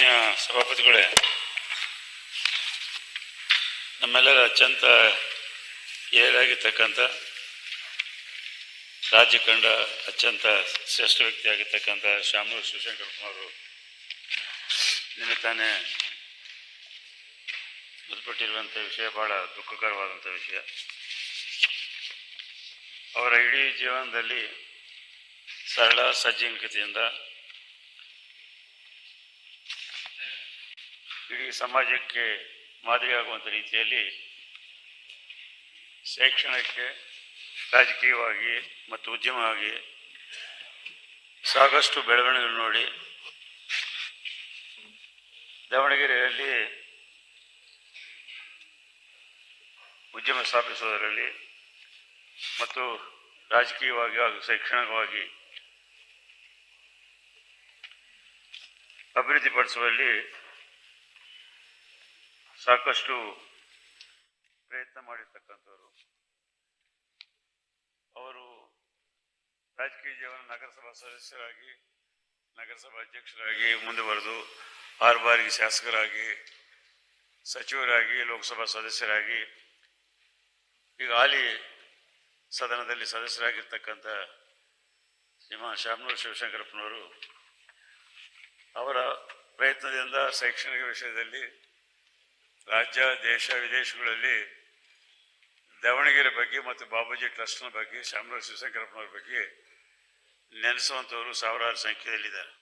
ಮಾನ್ಯ ಸಭಾಪತಿಗಳೇ, ನಮ್ಮೆಲ್ಲರ ಅತ್ಯಂತ ಏರಾಗಿರ್ತಕ್ಕಂಥ ರಾಜ್ಯ ಕಂಡ ಅತ್ಯಂತ ಶ್ರೇಷ್ಠ ವ್ಯಕ್ತಿಯಾಗಿರ್ತಕ್ಕಂಥ ಶ್ಯಾಮನೂರು ಶಿವಶಂಕರಪ್ಪನವರು ನಿನ್ನೆ ತಾನೇ ಮೃತಪಟ್ಟಿರುವಂಥ ವಿಷಯ ಭಾಳ ದುಃಖಕರವಾದಂಥ ವಿಷಯ. ಅವರ ಇಡೀ ಜೀವನದಲ್ಲಿ ಸರಳ ಸಜ್ಜನಿಕತೆಯಿಂದ ಇಡೀ ಸಮಾಜಕ್ಕೆ ಮಾದರಿಯಾಗುವಂಥ ರೀತಿಯಲ್ಲಿ ಶೈಕ್ಷಣಕ್ಕೆ ರಾಜಕೀಯವಾಗಿ ಮತ್ತು ಉದ್ಯಮವಾಗಿ ಸಾಕಷ್ಟು ಬೆಳವಣಿಗೆ ನೋಡಿ ದಾವಣಗೆರೆಯಲ್ಲಿ ಉದ್ಯಮ ಸ್ಥಾಪಿಸುವುದರಲ್ಲಿ ಮತ್ತು ರಾಜಕೀಯವಾಗಿ ಹಾಗೂ ಶೈಕ್ಷಣಿಕವಾಗಿ ಅಭಿವೃದ್ಧಿಪಡಿಸುವಲ್ಲಿ ಸಾಕಷ್ಟು ಪ್ರಯತ್ನ ಮಾಡಿರ್ತಕ್ಕಂಥವ್ರು. ಅವರು ರಾಜಕೀಯ ಜೀವನ ನಗರಸಭಾ ಸದಸ್ಯರಾಗಿ, ನಗರಸಭಾ ಅಧ್ಯಕ್ಷರಾಗಿ ಮುಂದುವರೆದು ಆರು ಬಾರಿಗೆ ಶಾಸಕರಾಗಿ, ಸಚಿವರಾಗಿ, ಲೋಕಸಭಾ ಸದಸ್ಯರಾಗಿ, ಈಗ ಹಾಲಿ ಸದನದಲ್ಲಿ ಸದಸ್ಯರಾಗಿರ್ತಕ್ಕಂಥ ಶ್ರೀಮಾನ್ ಶಾಮನೂರು ಶಿವಶಂಕರಪ್ಪನವರು ಅವರ ಪ್ರಯತ್ನದಿಂದ ಶೈಕ್ಷಣಿಕ ವಿಷಯದಲ್ಲಿ ರಾಜ್ಯ, ದೇಶ, ವಿದೇಶಗಳಲ್ಲಿ ದಾವಣಗೆರೆ ಬಗ್ಗೆ ಮತ್ತು ಬಾಬಾಜಿ ಟ್ರಸ್ಟ್ನ ಬಗ್ಗೆ ಶಾಮರಾಜ ಶಿವಶಂಕರಪ್ಪನವ್ರ ಬಗ್ಗೆ ನೆನೆಸುವಂಥವರು ಸಾವಿರಾರು ಸಂಖ್ಯೆಯಲ್ಲಿದ್ದಾರೆ.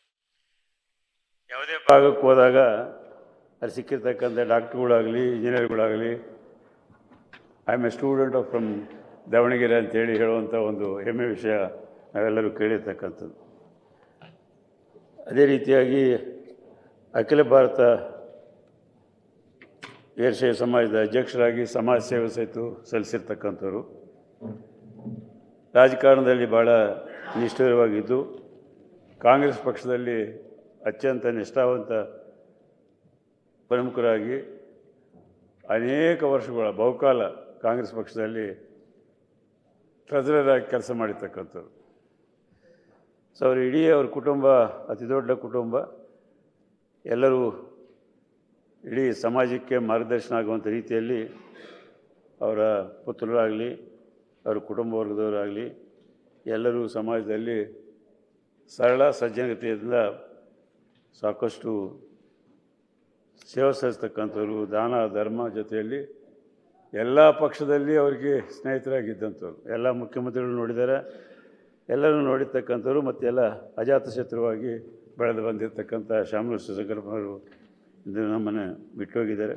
ಯಾವುದೇ ಭಾಗಕ್ಕೆ ಹೋದಾಗ ಅಲ್ಲಿ ಸಿಕ್ಕಿರ್ತಕ್ಕಂಥ ಡಾಕ್ಟ್ರುಗಳಾಗಲಿ, ಇಂಜಿನಿಯರ್ಗಳಾಗಲಿ I am a student of from Davangere ಅಂತೇಳಿ ಹೇಳುವಂಥ ಒಂದು ಹೆಮ್ಮೆ ವಿಷಯ ನಾವೆಲ್ಲರೂ ಕೇಳಿರ್ತಕ್ಕಂಥದ್ದು. ಅದೇ ರೀತಿಯಾಗಿ ಅಖಿಲ ಭಾರತ ವೀರಶೈವ ಸಮಾಜದ ಅಧ್ಯಕ್ಷರಾಗಿ ಸಮಾಜ ಸೇವೆ ಸಹಿತ ಸಲ್ಲಿಸಿರ್ತಕ್ಕಂಥವ್ರು. ರಾಜಕಾರಣದಲ್ಲಿ ಭಾಳ ನಿಷ್ಠುರವಾಗಿದ್ದು, ಕಾಂಗ್ರೆಸ್ ಪಕ್ಷದಲ್ಲಿ ಅತ್ಯಂತ ನಿಷ್ಠಾವಂತ ಪ್ರಮುಖರಾಗಿ ಅನೇಕ ವರ್ಷಗಳ ಬಹುಕಾಲ ಕಾಂಗ್ರೆಸ್ ಪಕ್ಷದಲ್ಲಿ ಟ್ರೆಜರರಾಗಿ ಕೆಲಸ ಮಾಡಿರ್ತಕ್ಕಂಥವ್ರು. ಸೊ, ಅವರು ಇಡೀ ಅವ್ರ ಕುಟುಂಬ, ಅತಿ ದೊಡ್ಡ ಕುಟುಂಬ, ಎಲ್ಲರೂ ಇಡೀ ಸಮಾಜಕ್ಕೆ ಮಾರ್ಗದರ್ಶನ ಆಗುವಂಥ ರೀತಿಯಲ್ಲಿ ಅವರ ಪುತ್ರರಾಗಲಿ, ಅವರ ಕುಟುಂಬ ವರ್ಗದವರಾಗಲಿ, ಎಲ್ಲರೂ ಸಮಾಜದಲ್ಲಿ ಸರಳ ಸಜ್ಜನತೆಯಿಂದ ಸಾಕಷ್ಟು ಸೇವೆ ಸಲ್ಲಿಸ್ತಕ್ಕಂಥವ್ರು, ದಾನ, ಧರ್ಮ ಜೊತೆಯಲ್ಲಿ ಎಲ್ಲ ಪಕ್ಷದಲ್ಲಿ ಅವರಿಗೆ ಸ್ನೇಹಿತರಾಗಿದ್ದಂಥವ್ರು. ಎಲ್ಲ ಮುಖ್ಯಮಂತ್ರಿಗಳು ನೋಡಿದ್ದಾರೆ. ಎಲ್ಲರೂ ನೋಡಿರ್ತಕ್ಕಂಥವ್ರು ಮತ್ತು ಎಲ್ಲ ಅಜಾತಶತ್ರುವಾಗಿ ಬೆಳೆದು ಬಂದಿರತಕ್ಕಂಥ ಶಾಮನೂರು ಶಿವಶಂಕರಪ್ಪನವರು ಇಂದು ನಮ್ಮನ್ನು ಬಿಟ್ಟೋಗಿದ್ದಾರೆ.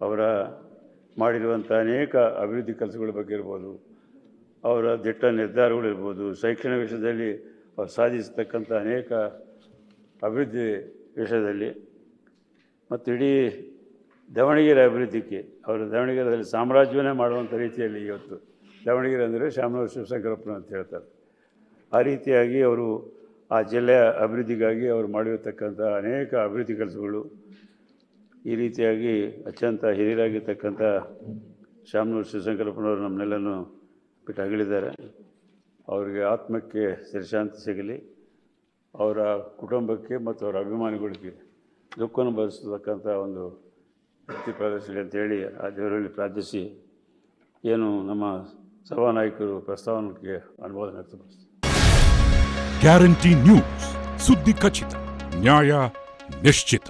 ಅವರ ಮಾಡಿರುವಂಥ ಅನೇಕ ಅಭಿವೃದ್ಧಿ ಕೆಲಸಗಳ ಬಗ್ಗೆ ಇರ್ಬೋದು, ಅವರ ದಿಟ್ಟ ನಿರ್ಧಾರಗಳಿರ್ಬೋದು ಶೈಕ್ಷಣಿಕ ವಿಷಯದಲ್ಲಿ ಅವರು ಸಾಧಿಸತಕ್ಕಂಥ ಅನೇಕ ಅಭಿವೃದ್ಧಿ ವಿಷಯದಲ್ಲಿ ಮತ್ತು ಇಡೀ ದಾವಣಗೆರೆ ಅಭಿವೃದ್ಧಿಗೆ, ಅವರು ದಾವಣಗೆರೆಯಲ್ಲಿ ಸಾಮ್ರಾಜ್ಯವನ್ನೇ ಮಾಡುವಂಥ ರೀತಿಯಲ್ಲಿ ಇವತ್ತು ದಾವಣಗೆರೆ ಅಂದರೆ ಶಾಮನೂರು ಶಿವಶಂಕರಪ್ಪನ ಅಂತ ಹೇಳ್ತಾರೆ. ಆ ರೀತಿಯಾಗಿ ಅವರು ಆ ಜಿಲ್ಲೆಯ ಅಭಿವೃದ್ಧಿಗಾಗಿ ಅವರು ಮಾಡಿರತಕ್ಕಂಥ ಅನೇಕ ಅಭಿವೃದ್ಧಿ ಕೆಲಸಗಳು ಈ ರೀತಿಯಾಗಿ ಅತ್ಯಂತ ಹಿರಿಯರಾಗಿರ್ತಕ್ಕಂಥ ಶಾಮನೂರು ಶಿವಶಂಕರಪ್ಪನವರು ನಮ್ಮನ್ನೆಲ್ಲನೂ ಬಿಟ್ಟು ಅಗಲಿದ್ದಾರೆ. ಅವರಿಗೆ ಆತ್ಮಕ್ಕೆ ಸರಿಶಾಂತಿ ಸಿಗಲಿ. ಅವರ ಕುಟುಂಬಕ್ಕೆ ಮತ್ತು ಅವರ ಅಭಿಮಾನಿಗಳಿಗೆ ದುಃಖವನ್ನು ಭರಿಸತಕ್ಕಂಥ ಒಂದು ವ್ಯಕ್ತಿ ಪ್ರದರ್ಶನ ಅಂತೇಳಿ ಆ ದೇವರಲ್ಲಿ ಪ್ರಾರ್ಥಿಸಿ ಏನು ನಮ್ಮ ಸಭಾನಾಯಕರು ಪ್ರಸ್ತಾವನೆಗೆ ಅನುಮೋದನೆ ವ್ಯಕ್ತಪಡಿಸ್ತಾರೆ. ಗ್ಯಾರಂಟಿ ನ್ಯೂಸ್ ಸುದ್ದಿ ಖಚಿತ, ನ್ಯಾಯ ನಿಶ್ಚಿತ.